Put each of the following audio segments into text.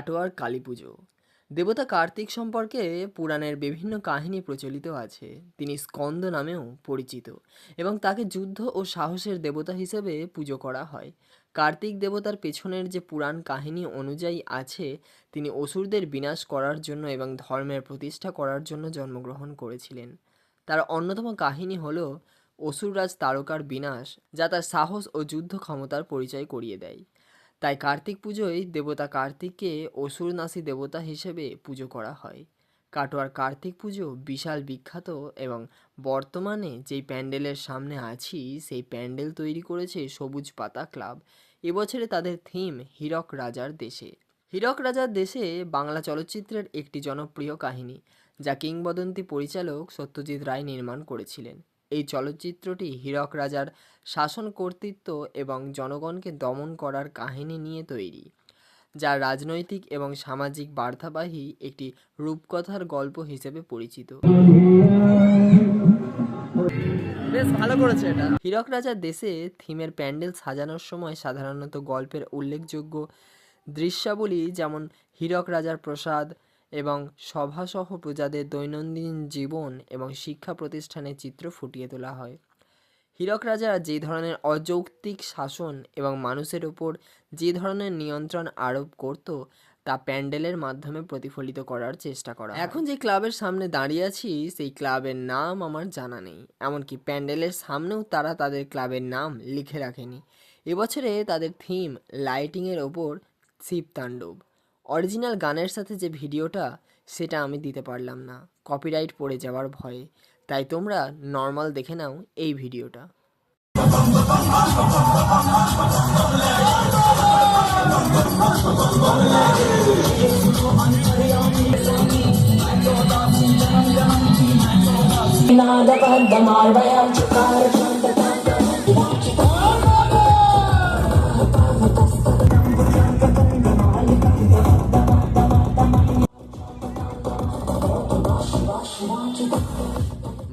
কাটোয়ার কালী পুজো। দেবতা কার্তিক সম্পর্কে পুরাণের বিভিন্ন কাহিনী প্রচলিত আছে। তিনি স্কন্দ নামেও পরিচিত এবং তাকে যুদ্ধ ও সাহসের দেবতা হিসেবে পুজো করা হয়। কার্তিক দেবতার পেছনের যে পুরাণ কাহিনী অনুযায়ী আছে, তিনি অসুরদের বিনাশ করার জন্য এবং ধর্মের প্রতিষ্ঠা করার জন্য জন্মগ্রহণ করেছিলেন। তার অন্যতম কাহিনী হল অসুররাজ তারকার বিনাশ, যা তার সাহস ও যুদ্ধ ক্ষমতার পরিচয় করিয়ে দেয়। তাই কার্তিক পুজোয় দেবতা কার্তিককে অসুরনাশী দেবতা হিসেবে পুজো করা হয়। কাটোয়ার কার্তিক পুজো বিশাল বিখ্যাত এবং বর্তমানে যেই প্যান্ডেলের সামনে আছি, সেই প্যান্ডেল তৈরি করেছে সবুজ পাতা ক্লাব। এবছরে তাদের থিম হীরক রাজার দেশে। হীরক রাজার দেশে বাংলা চলচ্চিত্রের একটি জনপ্রিয় কাহিনী, যা কিংবদন্তি পরিচালক সত্যজিৎ রায় নির্মাণ করেছিলেন। এই চলচ্চিত্রটি হীরক রাজার শাসন কর্তৃত্ব এবং জনগণকে দমন করার কাহিনী নিয়ে তৈরি যা রাজনৈতিক এবং সামাজিক বার্তাবাহী একটি রূপকথার গল্প হিসেবে পরিচিত। বেশ ভালো করেছে এটা। হীরক রাজার দেশে থিমের প্যান্ডেল সাজানোর সময় সাধারণত গল্পের উল্লেখযোগ্য দৃশ্যাবলী যেমন হীরক রাজার প্রসাদ এবং সভাসহ প্রজাদের দৈনন্দিন জীবন এবং শিক্ষা প্রতিষ্ঠানের চিত্র ফুটিয়ে তোলা হয়। হীরক রাজারা যে ধরনের অযৌক্তিক শাসন এবং মানুষের ওপর যে ধরনের নিয়ন্ত্রণ আরোপ করত, তা প্যান্ডেলের মাধ্যমে প্রতিফলিত করার চেষ্টা করা এখন যে ক্লাবের সামনে দাঁড়িয়ে আছি, সেই ক্লাবের নাম আমার জানা নেই। এমনকি প্যান্ডেলের সামনেও তারা তাদের ক্লাবের নাম লিখে রাখেনি। এবছরে তাদের থিম লাইটিংয়ের ওপর শিব তাণ্ডব অরিজিনাল গানের সাথে যে ভিডিওটা সেটা আমি দিতে পারলাম না কপিরাইট পড়ে যাওয়ার ভয়ে তাই তোমরা নর্মাল দেখে নাও এই ভিডিওটা नादपद्ममार्वयं चकार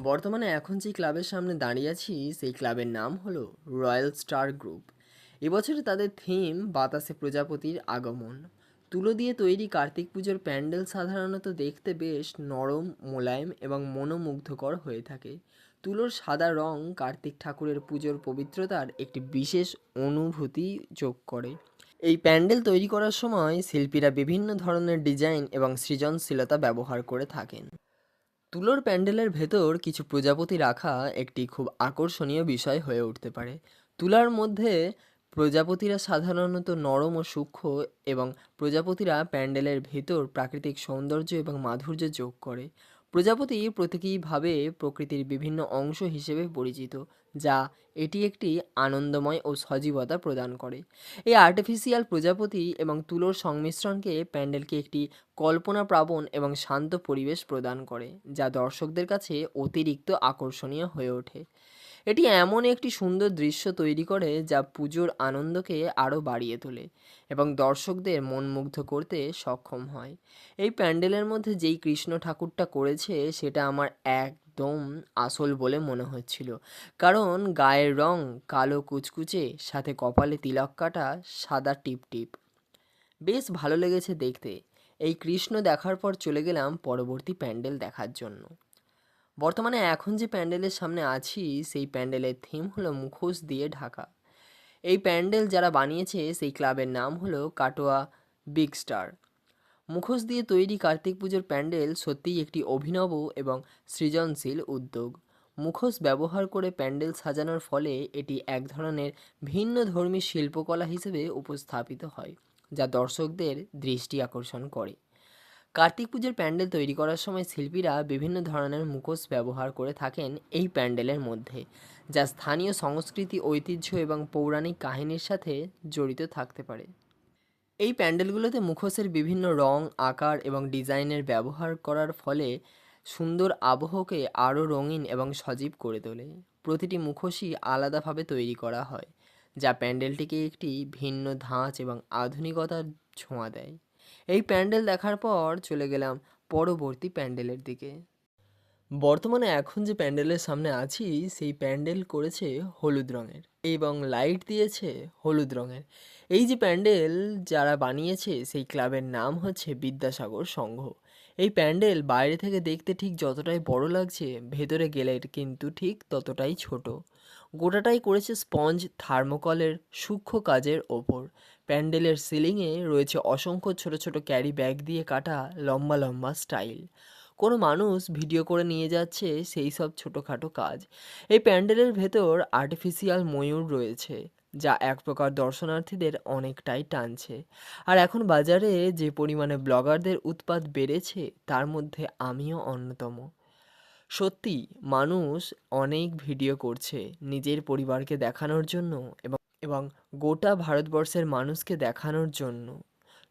বর্তমানে এখন যে ক্লাবের সামনে দাঁড়িয়ে আছি, সেই ক্লাবের নাম হলো রয়্যাল স্টার গ্রুপ। এবছরে তাদের থিম বাতাসে প্রজাপতির আগমন। তুলো দিয়ে তৈরি কার্তিক পুজোর প্যান্ডেল সাধারণত দেখতে বেশ নরম, মোলায়েম এবং মনোমুগ্ধকর হয়ে থাকে। তুলোর সাদা রং কার্তিক ঠাকুরের পুজোর পবিত্রতার একটি বিশেষ অনুভূতি যোগ করে। এই প্যান্ডেল তৈরি করার সময় শিল্পীরা বিভিন্ন ধরনের ডিজাইন এবং সৃজনশীলতা ব্যবহার করে থাকেন। তুলোর প্যান্ডেলের ভেতর কিছু প্রজাপতি রাখা একটি খুব আকর্ষণীয় বিষয় হয়ে উঠতে পারে। তুলার মধ্যে প্রজাপতিরা সাধারণত নরম ও সূক্ষ্ম এবং প্রজাপতিরা প্যান্ডেলের ভেতর প্রাকৃতিক সৌন্দর্য এবং মাধুর্য যোগ করে। প্রজাপতি প্রতীকীভাবে প্রকৃতির বিভিন্ন অংশ হিসেবে পরিচিত। যা এটি একটি আনন্দময় ও সজীবতা প্রদান করে। এই আর্টিফিশিয়াল প্রজাপতি এবং তুলোর সংমিশ্রণকে প্যান্ডেলকে একটি কল্পনাপ্রাবণ এবং শান্ত পরিবেশ প্রদান করে, যা দর্শকদের কাছে অতিরিক্ত আকর্ষণীয় হয়ে ওঠে। এটি এমন একটি সুন্দর দৃশ্য তৈরি করে, যা পুজোর আনন্দকে আরও বাড়িয়ে তোলে এবং দর্শকদের মনমুগ্ধ করতে সক্ষম হয়। এই প্যান্ডেলের মধ্যে যেই কৃষ্ণ ঠাকুরটা করেছে, সেটা আমার একদম আসল বলে মনে হচ্ছিল। কারণ গায়ের রং কালো কুচকুচে, সাথে কপালে তিলক কাটা, সাদা টিপ টিপ। বেশ ভালো লেগেছে দেখতে। এই কৃষ্ণ দেখার পর চলে গেলাম পরবর্তী প্যান্ডেল দেখার জন্য। বর্তমানে এখন যে প্যান্ডেলের সামনে আছি, সেই প্যান্ডেলের থিম হলো মুখোশ দিয়ে ঢাকা। এই প্যান্ডেল যারা বানিয়েছে, সেই ক্লাবের নাম হলো কাটোয়া বিগ স্টার। মুখোশ দিয়ে তৈরি কার্তিক পুজোর প্যান্ডেল সত্যিই একটি অভিনব এবং সৃজনশীল উদ্যোগ। মুখোশ ব্যবহার করে প্যান্ডেল সাজানোর ফলে এটি এক ধরনের ভিন্ন ধর্মী শিল্পকলা হিসেবে উপস্থাপিত হয়, যা দর্শকদের দৃষ্টি আকর্ষণ করে। কার্তিক পুজোর প্যান্ডেল তৈরি করার সময় শিল্পীরা বিভিন্ন ধরনের মুখোশ ব্যবহার করে থাকেন এই প্যান্ডেলের মধ্যে, যা স্থানীয় সংস্কৃতি, ঐতিহ্য এবং পৌরাণিক কাহিনীর সাথে জড়িত থাকতে পারে। এই প্যান্ডেলগুলোতে মুখোশের বিভিন্ন রং, আকার এবং ডিজাইনের ব্যবহার করার ফলে সুন্দর আবহকে আরও রঙিন এবং সজীব করে তোলে। প্রতিটি মুখোশই আলাদাভাবে তৈরি করা হয়, যা প্যান্ডেলটিকে একটি ভিন্ন ধাঁচ এবং আধুনিকতার ছোঁয়া দেয়। এই প্যান্ডেল দেখার পর চলে গেলাম পরবর্তী প্যান্ডেলের দিকে। বর্তমানে এখন যে প্যান্ডেলের সামনে আছি, সেই প্যান্ডেল করেছে হলুদ রঙের এবং লাইট দিয়েছে হলুদ রঙের। এই যে প্যান্ডেল যারা বানিয়েছে, সেই ক্লাবের নাম হচ্ছে বিদ্যাসাগর সংঘ। এই প্যান্ডেল বাইরে থেকে দেখতে ঠিক যতটাই বড় লাগছে, ভেতরে গেলে কিন্তু ঠিক ততটাই ছোট। গোটাটাই করেছে স্পঞ্জ থার্মোকলের সূক্ষ্ম কাজের ওপর। প্যান্ডেলের সিলিংয়ে রয়েছে অসংখ্য ছোট ছোট ক্যারি ব্যাগ দিয়ে কাটা লম্বা লম্বা স্টাইল। কোনো মানুষ ভিডিও করে নিয়ে যাচ্ছে সেই সব ছোটোখাটো কাজ। এই প্যান্ডেলের ভেতর আর্টিফিশিয়াল ময়ূর রয়েছে, যা এক প্রকার দর্শনার্থীদের অনেকটাই টানছে। আর এখন বাজারে যে পরিমাণে ব্লগারদের উৎপাত বেড়েছে, তার মধ্যে আমিও অন্যতম। সত্যি, মানুষ অনেক ভিডিও করছে নিজের পরিবারকে দেখানোর জন্য এবং এবং গোটা ভারতবর্ষের মানুষকে দেখানোর জন্য।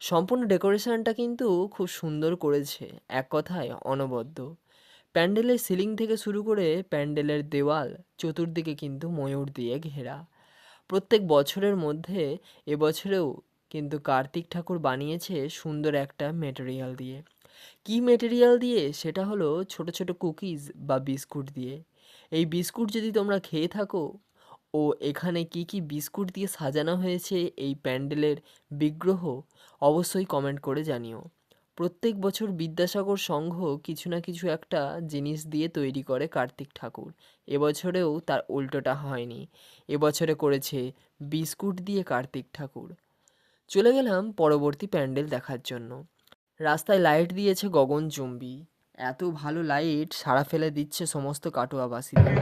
সম্পূর্ণ ডেকোরেশনটা কিন্তু খুব সুন্দর করেছে, এক কথায় অনবদ্য। প্যান্ডেলের সিলিং থেকে শুরু করে প্যান্ডেলের দেওয়াল চতুর্দিকে কিন্তু ময়ূর দিয়ে ঘেরা। প্রত্যেক বছরের মধ্যে এবছরেও কিন্তু কার্তিক ঠাকুর বানিয়েছে সুন্দর একটা মেটেরিয়াল দিয়ে। কী মেটেরিয়াল দিয়ে? সেটা হলো ছোট ছোট কুকিজ বা বিস্কুট দিয়ে। এই বিস্কুট যদি তোমরা খেয়ে থাকো ও এখানে কি কি বিস্কুট দিয়ে সাজানো হয়েছে এই প্যান্ডেলের বিগ্রহ অবশ্যই কমেন্ট করে জানিও। প্রত্যেক বছর বিদ্যাসাগর সংঘ কিছু না কিছু একটা জিনিস দিয়ে তৈরি করে কার্তিক ঠাকুর। এবছরেও তার উল্টোটা হয়নি। এবছরে করেছে বিস্কুট দিয়ে কার্তিক ঠাকুর। চলে গেলাম পরবর্তী প্যান্ডেল দেখার জন্য। রাস্তায় লাইট দিয়েছে গগন গগনচুম্বী এত ভালো লাইট সারা ফেলে দিচ্ছে সমস্ত কাটোয়াবাসীদের।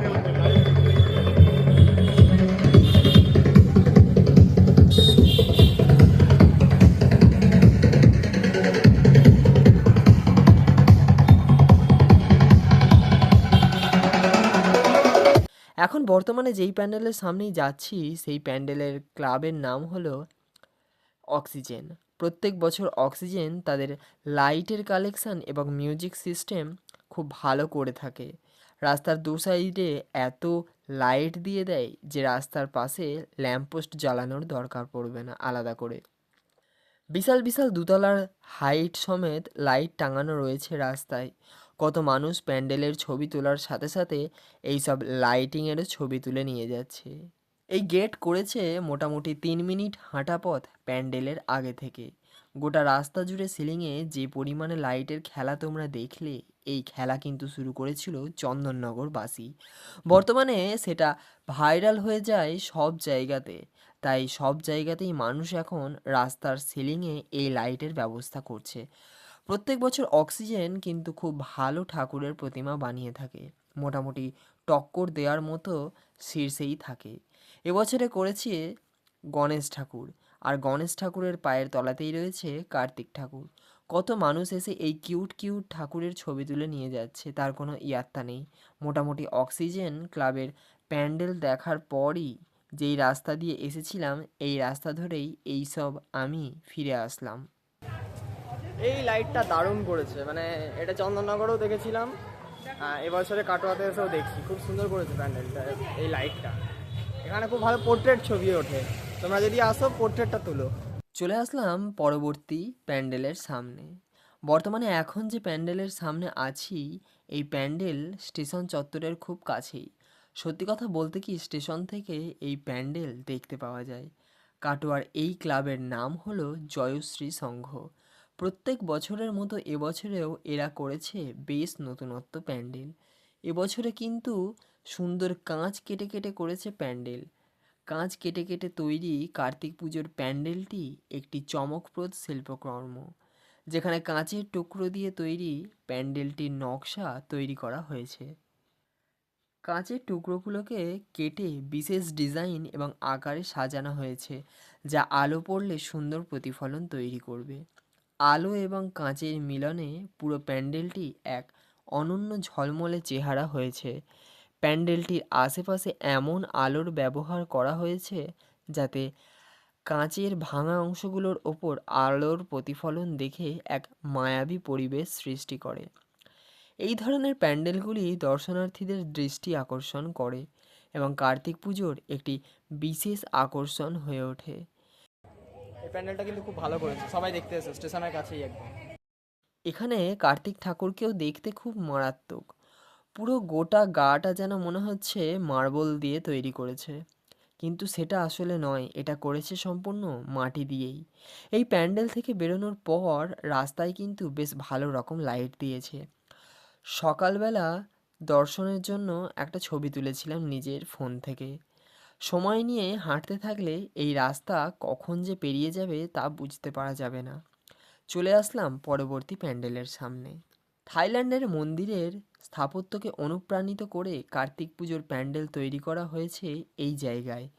এখন বর্তমানে যেই প্যান্ডেলের সামনেই যাচ্ছি, সেই প্যান্ডেলের ক্লাবের নাম হলো অক্সিজেন। প্রত্যেক বছর অক্সিজেন তাদের লাইটের কালেকশান এবং মিউজিক সিস্টেম খুব ভালো করে থাকে। রাস্তার দু সাইডে এত লাইট দিয়ে দেয় যে রাস্তার পাশে ল্যাম্পপোস্ট জ্বালানোর দরকার পড়বে না আলাদা করে। বিশাল বিশাল দুতলার হাইট সমেত লাইট টাঙানো রয়েছে রাস্তায়। কত মানুষ প্যান্ডেলের ছবি তোলার সাথে সাথে এই সব লাইটিংয়েরও ছবি তুলে নিয়ে যাচ্ছে। এই গেট করেছে মোটামুটি তিন মিনিট হাঁটা পথ প্যান্ডেলের আগে থেকে। গোটা রাস্তা জুড়ে সিলিংয়ে যে পরিমাণে লাইটের খেলা তোমরা দেখলে, এই খেলা কিন্তু শুরু করেছিল চন্দননগরবাসী। বর্তমানে সেটা ভাইরাল হয়ে যায় সব জায়গাতে। তাই সব জায়গাতেই মানুষ এখন রাস্তার সিলিংয়ে এই লাইটের ব্যবস্থা করছে। প্রত্যেক বছর অক্সিজেন কিন্তু খুব ভালো ঠাকুরের প্রতিমা বানিয়ে থাকে। মোটামুটি টক্কর দেওয়ার মতো শীর্ষেই থাকে। এবছরে করেছে গণেশ ঠাকুর। আর গণেশ ঠাকুরের পায়ের তলাতেই রয়েছে কার্তিক ঠাকুর। কত মানুষ এসে এই কিউট কিউট ঠাকুরের ছবি তুলে নিয়ে যাচ্ছে, তার কোনো ইয়াত্তা নেই। মোটামুটি অক্সিজেন ক্লাবের প্যান্ডেল দেখার পরই যেই রাস্তা দিয়ে এসেছিলাম, এই রাস্তা ধরেই এই সব আমি ফিরে আসলাম। এই লাইটটা দারুণ করেছে। মানে এটা চন্দননগরেও দেখেছিলাম। আহ, এবছরে কাটোয়াতে এসেও দেখছি। খুব সুন্দর করেছে প্যান্ডেলটা এই লাইটটা এখানে খুব ভালো পোর্ট্রেট ছবি ওঠে। তোমরা যদি আসো পোর্ট্রেটটা তুলো। চলে আসলাম পরবর্তী প্যান্ডেলের সামনে। বর্তমানে এখন যে প্যান্ডেলের সামনে আছি এই প্যান্ডেল স্টেশন চত্বরের খুব কাছেই। সত্যি কথা বলতে কি স্টেশন থেকে এই প্যান্ডেল দেখতে পাওয়া যায়। কাটোয়ার এই ক্লাবের নাম হলো জয়শ্রী সংঘ। প্রত্যেক বছরের মতো এবছরেও এরা করেছে বেশ নতুনত্ব প্যান্ডেল। এবছরে কিন্তু সুন্দর কাঁচ কেটে কেটে করেছে প্যান্ডেল। কাঁচ কেটে কেটে তৈরি কার্তিক পুজোর প্যান্ডেলটি একটি চমকপ্রদ শিল্পকর্ম, যেখানে কাঁচের টুকরো দিয়ে তৈরি প্যান্ডেলটির নকশা তৈরি করা হয়েছে। কাঁচের টুকরোগুলোকে কেটে বিশেষ ডিজাইন এবং আকারে সাজানো হয়েছে, যা আলো পড়লে সুন্দর প্রতিফলন তৈরি করবে। আলো এবং কাঁচের মিলনে পুরো প্যান্ডেলটি এক অনন্য ঝলমলে চেহারা হয়েছে। প্যান্ডেলটির আশেপাশে এমন আলোর ব্যবহার করা হয়েছে যাতে কাঁচের ভাঙা অংশগুলোর ওপর আলোর প্রতিফলন দেখে এক মায়াবী পরিবেশ সৃষ্টি করে। এই ধরনের প্যান্ডেলগুলি দর্শনার্থীদের দৃষ্টি আকর্ষণ করে এবং কার্তিক পুজোর একটি বিশেষ আকর্ষণ হয়ে ওঠে। প্যান্ডেলটা কিন্তু খুব ভালো করেছে। সবাই দেখতে এসো, স্টেশনের কাছেই একদম। এখানে কার্তিক ঠাকুরকেও দেখতে খুব মারাত্মক। পুরো গোটা গাটা যেন মনে হচ্ছে মার্বেল দিয়ে তৈরি করেছে। কিন্তু সেটা আসলে নয়, এটা করেছে সম্পূর্ণ মাটি দিয়েই। এই প্যান্ডেল থেকে বেরোনোর পর রাস্তায় কিন্তু বেশ ভালো রকম লাইট দিয়েছে। সকালবেলা দর্শনের জন্য একটা ছবি তুলেছিলাম নিজের ফোন থেকে। সময় নিয়ে হাঁটতে থাকলে এই রাস্তা কখন যে পেরিয়ে যাবে তা বুঝতে পারা যাবে না। চলে আসলাম পরবর্তী প্যান্ডেলের সামনে। থাইল্যান্ডের মন্দিরের স্থাপত্যকে অনুপ্রাণিত করে কার্তিক পুজোর প্যান্ডেল তৈরি করা হয়েছে এই জায়গায়।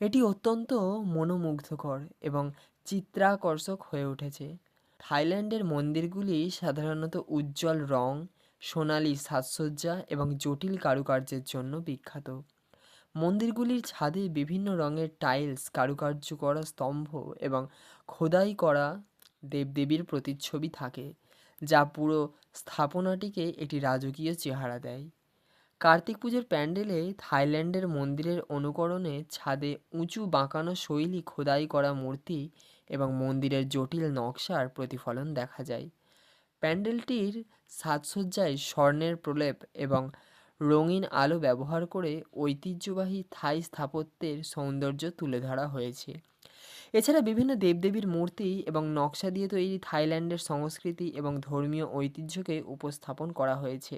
এটি অত্যন্ত মনোমুগ্ধকর এবং চিত্রাকর্ষক হয়ে উঠেছে। থাইল্যান্ডের মন্দিরগুলি সাধারণত উজ্জ্বল রং, সোনালি সাজসজ্জা এবং জটিল কারুকার্যের জন্য বিখ্যাত। মন্দিরগুলির ছাদে বিভিন্ন রঙের টাইলস কারুকার্য করা স্তম্ভ এবং খোদাই করা দেবদেবীর প্রতিচ্ছবি থাকে, যা পুরো স্থাপনাটিকে একটি রাজকীয় চেহারা দেয়। কার্তিক পুজোর প্যান্ডেলে থাইল্যান্ডের মন্দিরের অনুকরণে ছাদে উঁচু বাঁকানো শৈলী খোদাই করা মূর্তি এবং মন্দিরের জটিল নকশার প্রতিফলন দেখা যায়। প্যান্ডেলটির সাজসজ্জায় স্বর্ণের প্রলেপ এবং রঙিন আলো ব্যবহার করে ঐতিহ্যবাহী থাই স্থাপত্যের সৌন্দর্য তুলে ধরা হয়েছে। এছাড়া বিভিন্ন দেবদেবীর মূর্তি এবং নকশা দিয়ে তৈরি থাইল্যান্ডের সংস্কৃতি এবং ধর্মীয় ঐতিহ্যকে উপস্থাপন করা হয়েছে।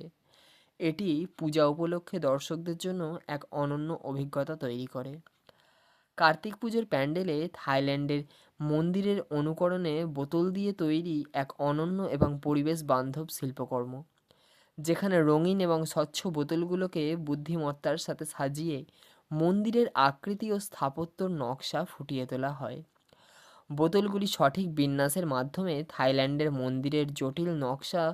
এটি পূজা উপলক্ষে দর্শকদের জন্য এক অনন্য অভিজ্ঞতা তৈরি করে। কার্তিক পুজোর প্যান্ডেলে থাইল্যান্ডের মন্দিরের অনুকরণে বোতল দিয়ে তৈরি এক অনন্য এবং পরিবেশ বান্ধব শিল্পকর্ম। যেখানে রঙিন এবং স্বচ্ছ বোতলগুলোকে বুদ্ধিমত্তার সাথে সাজিয়ে মন্দিরের আকৃতি ও স্থাপত্যর নকশা ফুটিয়ে তোলা হয়। বোতলগুলি সঠিক বিন্যাসের মাধ্যমে থাইল্যান্ডের মন্দিরের জটিল নকশা,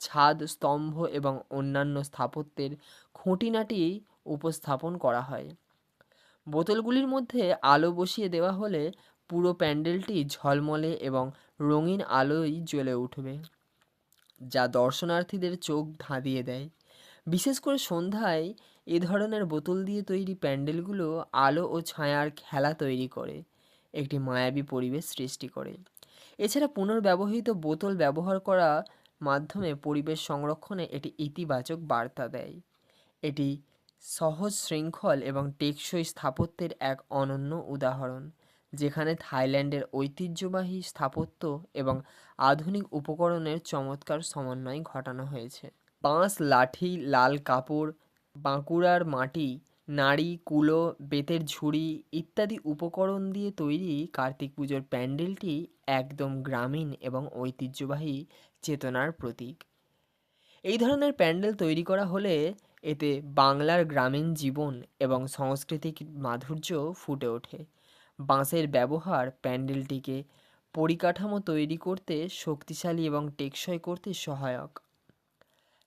ছাদ, স্তম্ভ এবং অন্যান্য স্থাপত্যের খুঁটিনাটি উপস্থাপন করা হয়। বোতলগুলির মধ্যে আলো বসিয়ে দেওয়া হলে পুরো প্যান্ডেলটি ঝলমলে এবং রঙিন আলোয় জ্বলে উঠবে। যা দর্শনার্থীদের চোখ ধাঁধিয়ে দেয়। বিশেষ করে সন্ধ্যায় এ ধরনের বোতল দিয়ে তৈরি প্যান্ডেলগুলো আলো ও ছায়ার খেলা তৈরি করে, একটি মায়াবী পরিবেশ সৃষ্টি করে। এছাড়া পুনর্ব্যবহৃত বোতল ব্যবহার করা মাধ্যমে পরিবেশ সংরক্ষণে এটি ইতিবাচক বার্তা দেয়। এটি সহজ শৃঙ্খল এবং টেকসই স্থাপত্যের এক অনন্য উদাহরণ। যেখানে থাইল্যান্ডের ঐতিহ্যবাহী স্থাপত্য এবং আধুনিক উপকরণের চমৎকার সমন্বয় ঘটানো হয়েছে। বাঁশ লাঠি, লাল কাপড়, বাঁকুড়ার মাটি, নাড়ি, কুলো, বেতের ঝুড়ি ইত্যাদি উপকরণ দিয়ে তৈরি কার্তিক পুজোর প্যান্ডেলটি একদম গ্রামীণ এবং ঐতিহ্যবাহী চেতনার প্রতীক। এই ধরনের প্যান্ডেল তৈরি করা হলে এতে বাংলার গ্রামীণ জীবন এবং সাংস্কৃতিক মাধুর্য ফুটে ওঠে। বাঁশের ব্যবহার প্যান্ডেলটিকে পরিকাঠামো তৈরি করতে শক্তিশালী এবং টেকসই করতে সহায়ক।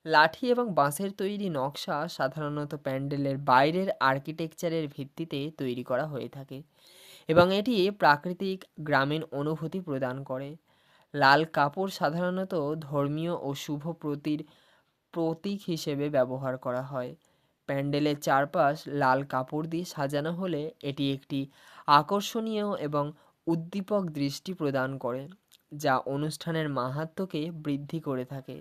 লাঠি এবং বাঁশের তৈরি নকশা সাধারণত প্যান্ডেলের বাইরের আর্কিটেকচারের ভিত্তিতে তৈরি করা হয়ে থাকে এবং এটি প্রাকৃতিক গ্রামীণ অনুভূতি প্রদান করে। লাল কাপড় সাধারণত ধর্মীয় ও শুভ প্রতির প্রতীক হিসেবে ব্যবহার করা হয়। প্যান্ডেলের চারপাশ লাল কাপড় দিয়ে সাজানো হলে এটি একটি আকর্ষণীয় এবং উদ্দীপক দৃষ্টি প্রদান করে, যা অনুষ্ঠানের মাহাত্ম্যকে বৃদ্ধি করে থাকে।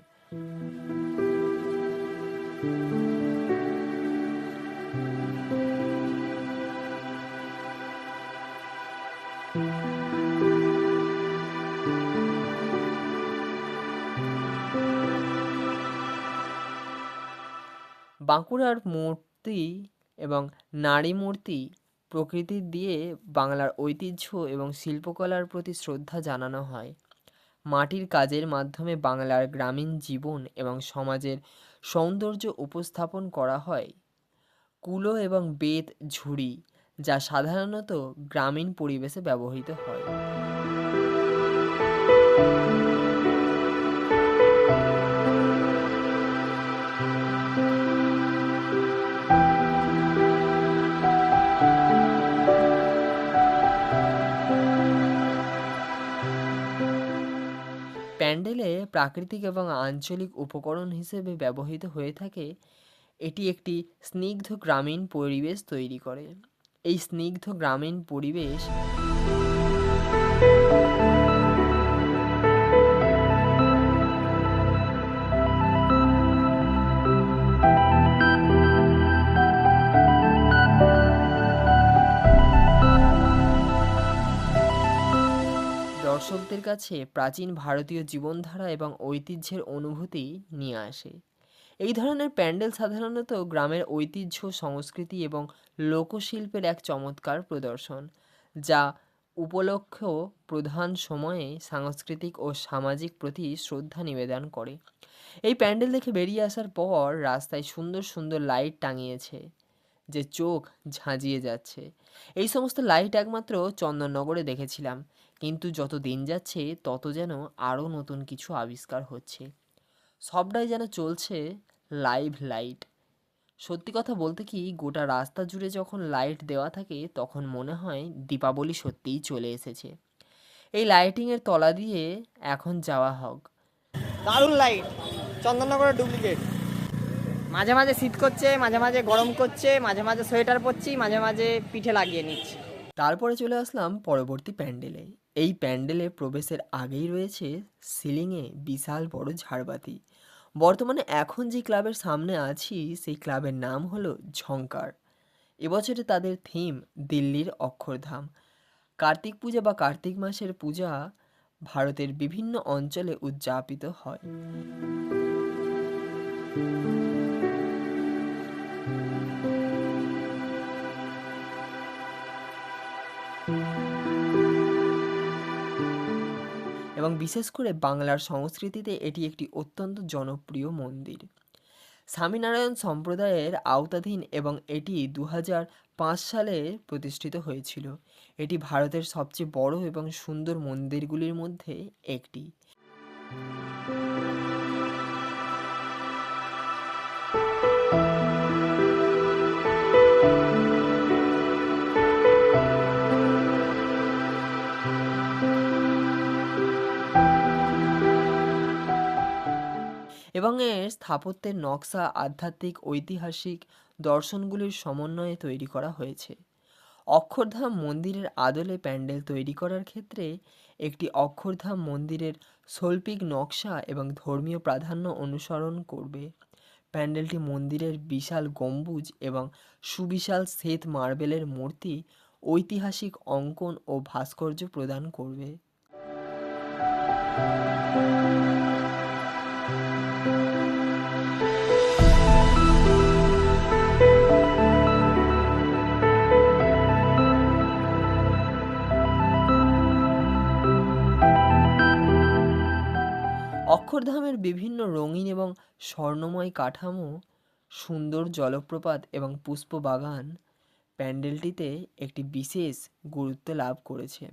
বাঁকুড়ার মূর্তি এবং নারী মূর্তি প্রকৃতির দিয়ে বাংলার ঐতিহ্য এবং শিল্পকলার প্রতি শ্রদ্ধা জানানো হয়। মাটির কাজের মাধ্যমে বাংলার গ্রামীণ জীবন এবং সমাজের সৌন্দর্য উপস্থাপন করা হয়। কুলো এবং বেত ঝুড়ি, যা সাধারণত গ্রামীণ পরিবেশে ব্যবহৃত হয়। প্যান্ডেলে প্রাকৃতিক এবং আঞ্চলিক উপকরণ হিসেবে ব্যবহৃত হয়ে থাকে, এটি একটি স্নিগ্ধ গ্রামীণ পরিবেশ তৈরি করে। এই স্নিগ্ধ গ্রামীণ পরিবেশ দর্শকদের কাছে প্রাচীন ভারতীয় জীবনধারা এবং ঐতিহ্যের অনুভূতি নিয়ে আসে। এই ধরনের প্যান্ডেল সাধারণত গ্রামের ঐতিহ্য, সংস্কৃতি এবং লোকশিল্পের এক চমৎকার প্রদর্শন, যা উপলক্ষ প্রধান সময়ে সাংস্কৃতিক ও সামাজিক প্রতি শ্রদ্ধা নিবেদন করে। এই প্যান্ডেল দেখে বেরিয়ে আসার পর রাস্তায় সুন্দর সুন্দর লাইট টাঙিয়েছে, যে চোখ ঝাঁজিয়ে যাচ্ছে। এই সমস্ত লাইট একমাত্র চন্দননগরে দেখেছিলাম। কিন্তু যত দিন যাচ্ছে তত যেন আরও নতুন কিছু আবিষ্কার হচ্ছে। সবটাই যেন চলছে লাইভ লাইট সত্যি কথা বলতে কি গোটা রাস্তা জুড়ে যখন লাইট দেওয়া থাকে তখন মনে হয় দীপাবলি সত্যিই চলে এসেছে। এই লাইটিংয়ের তলা দিয়ে এখন যাওয়া হোক। দারুণ লাইট চন্দননগরের ডুপ্লিকেট মাঝে মাঝে শীত করছে মাঝে মাঝে গরম করছে মাঝে মাঝে সোয়েটার পরছি মাঝে মাঝে পিঠে লাগিয়ে নিচ্ছি। তারপরে চলে আসলাম পরবর্তী প্যান্ডেলে এই প্যান্ডেলে প্রবেশের আগেই রয়েছে সিলিংয়ে বিশাল বড় ঝাড়বাতি। বর্তমানে এখন যে ক্লাবের সামনে আছি, সেই ক্লাবের নাম হলো ঝঙ্কার এবছরে তাদের থিম দিল্লির অক্ষরধাম। কার্তিক পূজা বা কার্তিক মাসের পূজা ভারতের বিভিন্ন অঞ্চলে উদযাপিত হয়। এবং বিশেষ করে বাংলার সংস্কৃতিতে এটি একটি অত্যন্ত জনপ্রিয় মন্দির। স্বামীনারায়ণ সম্প্রদায়ের আওতাধীন এবং এটি দু সালে প্রতিষ্ঠিত হয়েছিল। এটি ভারতের সবচেয়ে বড় এবং সুন্দর মন্দিরগুলির মধ্যে একটি। এবং এর স্থাপত্যের নকশা, আধ্যাত্মিক, ঐতিহাসিক দর্শনগুলির সমন্বয়ে তৈরি করা হয়েছে। অক্ষরধাম মন্দিরের আদলে প্যান্ডেল তৈরি করার ক্ষেত্রে একটি অক্ষরধাম মন্দিরের শৈল্পিক নকশা এবং ধর্মীয় প্রাধান্য অনুসরণ করবে। প্যান্ডেলটি মন্দিরের বিশাল গম্বুজ এবং সুবিশাল শ্বেত মার্বেলের মূর্তি, ঐতিহাসিক অঙ্কন ও ভাস্কর্য প্রদান করবে। অক্ষরধামের বিভিন্ন রঙিন এবং স্বর্ণময় কাঠামো, সুন্দর জলপ্রপাত এবং পুষ্পবাগান প্যান্ডেলটিতে একটি বিশেষ গুরুত্ব লাভ করেছে।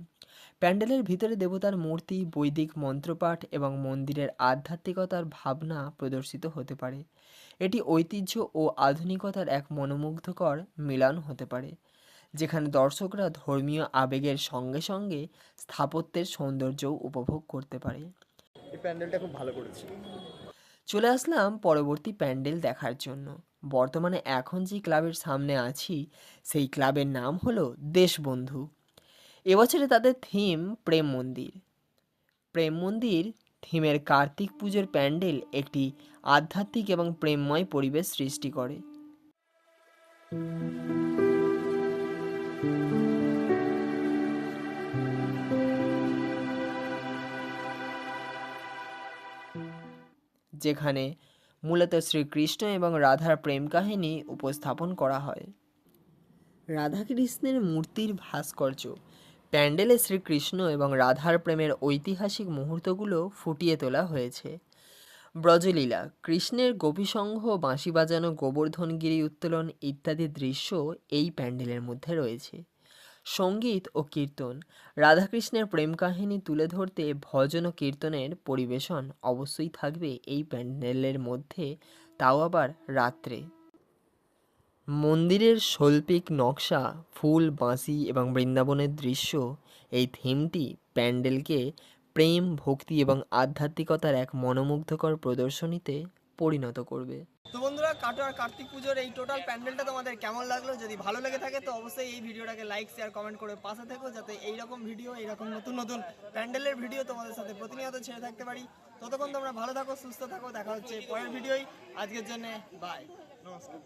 প্যান্ডেলের ভিতরে দেবতার মূর্তি, বৈদিক মন্ত্রপাঠ এবং মন্দিরের আধ্যাত্মিকতার ভাবনা প্রদর্শিত হতে পারে। এটি ঐতিহ্য ও আধুনিকতার এক মনোমুগ্ধকর মিলন হতে পারে, যেখানে দর্শকরা ধর্মীয় আবেগের সঙ্গে সঙ্গে স্থাপত্যের সৌন্দর্যও উপভোগ করতে পারে। এই প্যান্ডেলটা খুব ভালো করেছে। চলে আসলাম পরবর্তী প্যান্ডেল দেখার জন্য। বর্তমানে এখন যে ক্লাবের সামনে আছি, সেই ক্লাবের নাম হলো দেশবন্ধু। এবছরে তাদের থিম প্রেম মন্দির। প্রেম মন্দির থিমের কার্তিক পুজোর প্যান্ডেল একটি আধ্যাত্মিক এবং প্রেমময় পরিবেশ সৃষ্টি করে। যেখানে মূলত শ্রীকৃষ্ণ এবং রাধার প্রেম কাহিনী উপস্থাপন করা হয়। রাধাকৃষ্ণের মূর্তির ভাস্কর্য, প্যান্ডেলে শ্রীকৃষ্ণ এবং রাধার প্রেমের ঐতিহাসিক মুহূর্তগুলো ফুটিয়ে তোলা হয়েছে। ব্রজলীলা, কৃষ্ণের গোপীসংঘ, বাঁশি বাজানো গোবর্ধনগিরি উত্তোলন ইত্যাদি দৃশ্য এই প্যান্ডেলের মধ্যে রয়েছে। সংগীত ও কীর্তন। রাধাকৃষ্ণের প্রেম কাহিনী তুলে ধরতে ভজন ও কীর্তনের পরিবেশন অবশ্যই থাকবে এই প্যান্ডেলের মধ্যে, তাও আবার রাত্রে। মন্দিরের শৈল্পিক নকশা, ফুল, বাঁশি এবং বৃন্দাবনের দৃশ্য, এই থিমটি প্যান্ডেলকে প্রেম, ভক্তি এবং আধ্যাত্মিকতার এক মনোমুগ্ধকর প্রদর্শনীতে পরিণত করবে। তো বন্ধুরা, কাটো আর কার্তিক পুজোর এই টোটাল প্যান্ডেলটা তোমাদের কেমন লাগল? যদি ভালো লেগে থাকে, তো অবশ্যই এই ভিডিওটাকে লাইক শেয়ার কমেন্ট করে পাশে থেকো যাতে এইরকম ভিডিও এইরকম নতুন নতুন প্যান্ডেলের ভিডিও তোমাদের সাথে প্রতিনিয়ত ছেড়ে থাকতে পারি। ততক্ষণ তোমরা ভালো থাকো, সুস্থ থাকো, দেখা হচ্ছে পরের ভিডিওই। আজকের জন্য বাই নমস্কার।